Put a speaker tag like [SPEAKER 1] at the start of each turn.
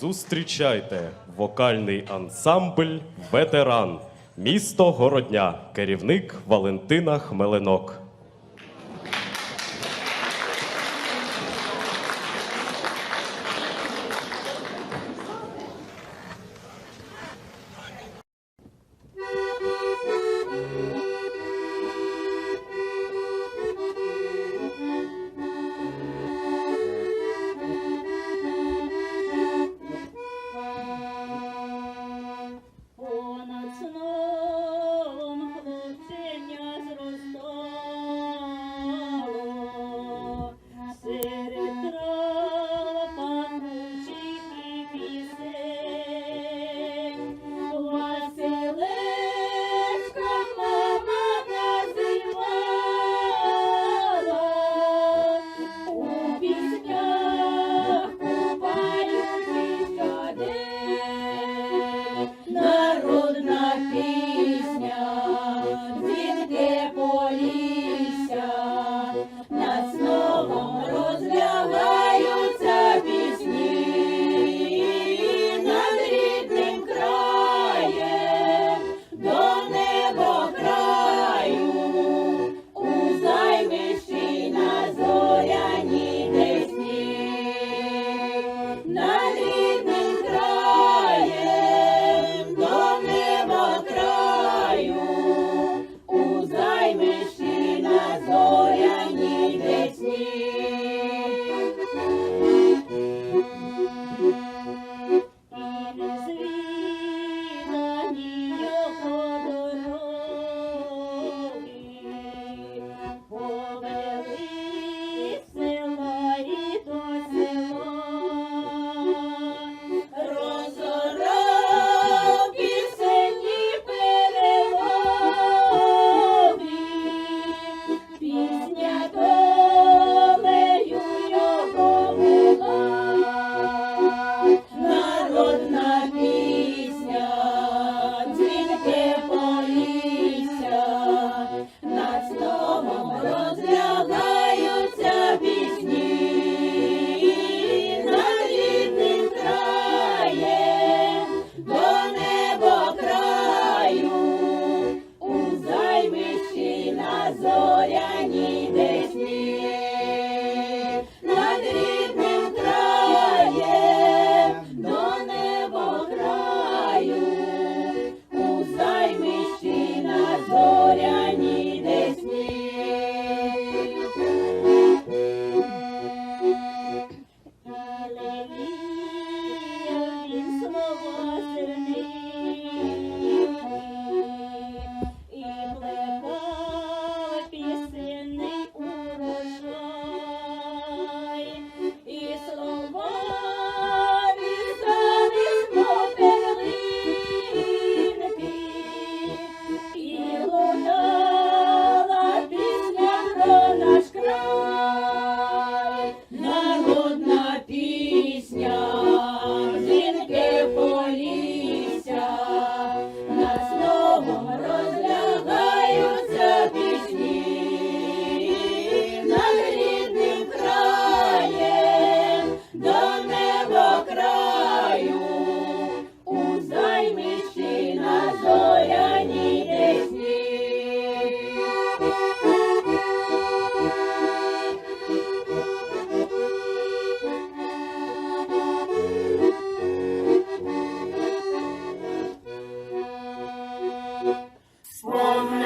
[SPEAKER 1] Зустрічайте вокальний ансамбль Ветеран. Місто Городня, керівник Валентина Хмеленок. From